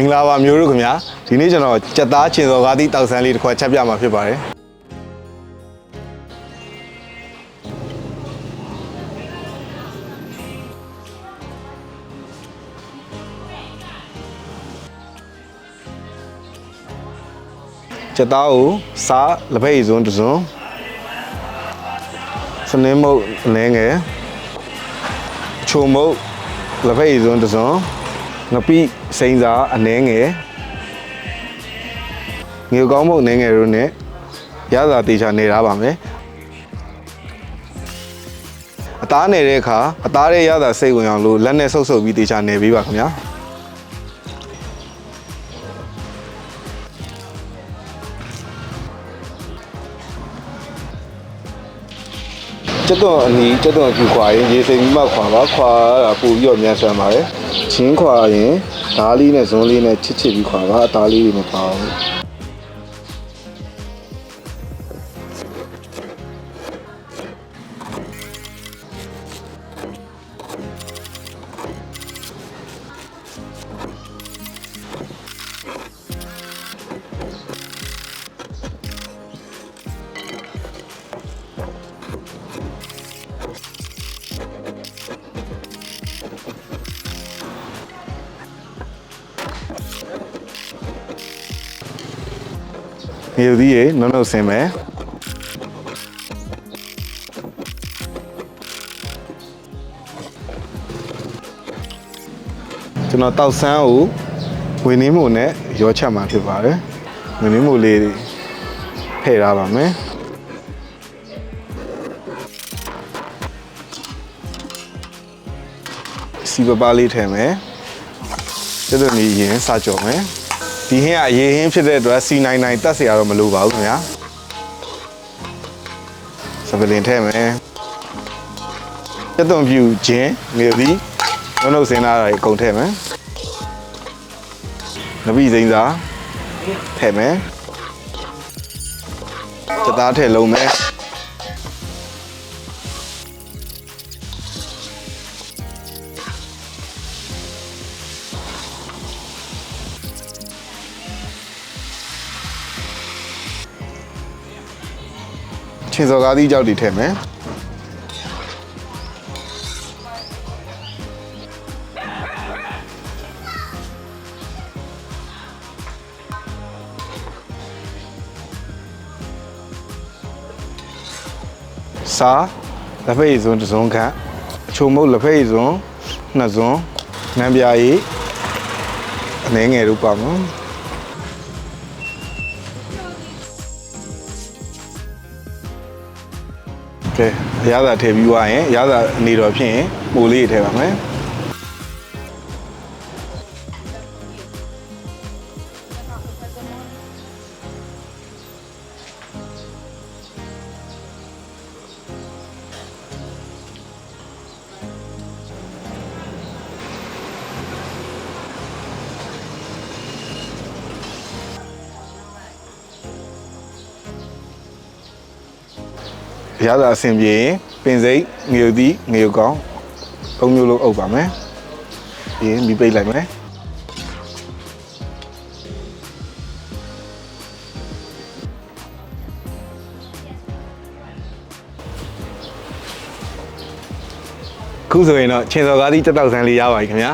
မင်္ဂလာပါမျိုးတို့ခင်ဗျာဒီနေ့ကျွန်တော်ကြက်သားချင်စော်ကားသည့်တောက်ဆန်းလေးတစ်ခွက်ချက်ပြမှာဖြစ်ပါတယ်ကြက်သားကိုစားလက်ဖက်ရည်စွန်းတစ်စွန်းစနင်းမုတ်အနှဲငယ်ချုံမုတ်လက်ဖက်ရည်စွန်းတစ်စွန်း ငပိစိမ့်စာအနှဲငယ်ငေကောင်းမုတ်အနှဲငယ်တို့နဲ့ရသာတေချာနေရပါမယ်အသားနေတဲ့အခါအသားရဲ့ရသာစိတ်ဝင်အောင်လို့လက်နဲ့ဆုပ်ဆုပ်ပြီးတေချာနေပေးပါခင်ဗျာကျက်တော့အနီးကျက်တော့ပြူခွာရင်ရေစိမ်ပြီးမှခွာပါခွာတာပို့ပြီးတော့မြန်ဆန်ပါတယ် ချင်းခွာရင်ဓားလေးနဲ့ဇွန်းလေးနဲ့ချစ်ချစ်ပြီးခွာပါအသားလေးတွေမပါဘူး မြေသီးရေနှုတ်နှုတ်ဆင်းမယ်ကျွန်တော်တောက်ဆန်းကိုဝင်းနှင်းမှုနဲ့ရောချက်မှာဖြစ်ပါတယ်ဝင်းနှင်းမှုလေးတွေထည့်ထားပါမယ်စီပပါလေးထည့်မယ်ကျတော့နေရင်စကြော်မယ် ဒီဟင်းကအရေးဟင်းဖြစ်တဲ့အတွက် C99 တက်เสียရတော့မလိုပါဘူးခင်ဗျာစပလင်ထဲမယ်တက်သွန်ပြူခြင်းငယ်သည်နှုတ်နှုတ်စင်းလာတာအကုန်ထဲမယ်နပိစိမ့်စာထဲမယ်စသားထဲလုံးမယ် ချင်းစော်ကားသီးကြောက်တွေထဲမယ်စားလက်ဖက်ရည်စွန်းတစ်စုံခန့်အချုံမုတ်လက်ဖက်ရည်စွန်းနှစ်စွန်းနံပြာရည်အနှဲငယ်တို့ပါမယ် ကဲအရသာထည့်ပြီးွားရင်အရသာနေတော်ဖြစ်ရင်ပိုလေးထည့်ပါမယ် ရသာအဆင်ပြေရင်ပင်စိတ်ငရုတ်သီးငရုတ်ကောင်းသုံးမျိုးလုံးအုပ်ပါမယ်ပြီးရင်မိပိတ်လိုက်မယ်ခုဆိုရင်တော့ချင်းစော်ကားသီးတက်တောက်ဆန်းလေးရပါပြီခင်ဗျာ